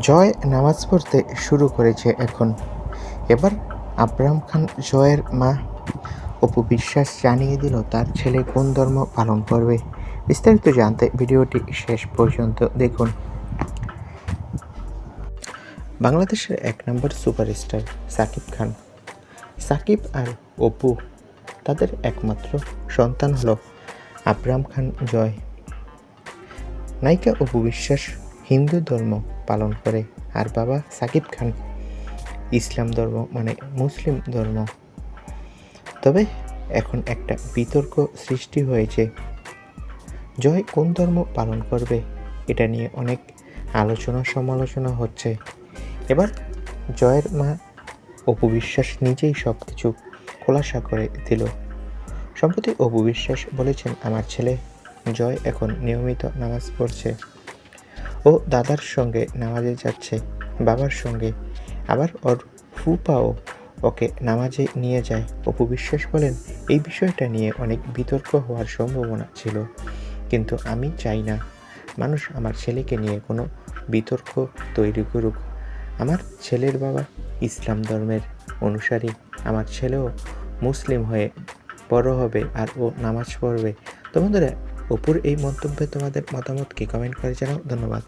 জয় নামাজ পড়তে শুরু করেছে এখন। এবার আব্রাম খান জয়ের মা। অপু বিশ্বাস জানিয়ে দিল, তার ছেলে কোন ধর্ম পালন করবে? বিস্তারিত জানতে ভিডিওটি শেষ পর্যন্ত দেখুন। বাংলাদেশের এক নম্বর সুপারস্টার সাকিব খান। সাকিব আর অপু তাদের একমাত্র সন্তান হলো আব্রাম খান জয়। নায়িকা অপু বিশ্বাস হিন্দু ধর্ম পালন করে। আর বাবা সাকিব খান ইসলাম ধর্ম মানে মুসলিম ধর্ম। তবে এখন একটা বিতর্ক সৃষ্টি হয়েছে। জয় কোন ধর্ম পালন করবে এটা নিয়ে অনেক আলোচনা সমালোচনা হচ্ছে। এবার জয়ের মা অপবিশ্বাস নিজেই সব কিছু খোলাসা করে দিল। সম্প্রতি অপবিশ্বাস বলেছেন, আমার ছেলে জয় এখন নিয়মিত নামাজ পড়ছে। ও দাদার সঙ্গে নামাজে যাচ্ছে, বাবার সঙ্গে। আবার ওর ফুপাও ওকে নামাজে নিয়ে যায়। অপু বিশ্বাস বলেন, এই বিষয়টা নিয়ে অনেক বিতর্ক হওয়ার সম্ভাবনা ছিল। কিন্তু আমি চাই না। মানুষ আমার ছেলেকে নিয়ে কোনো বিতর্ক তৈরি করুক। আমার ছেলের বাবা ইসলাম ধর্মের অনুসারী। আমার ছেলেও মুসলিম হয়ে বড় হবে আর ও নামাজ পড়বে। তো বন্ধুরা অপুর এই মন্তব্যে তোমাদের মতামত কি? কমেন্ট করে জানাও। ধন্যবাদ।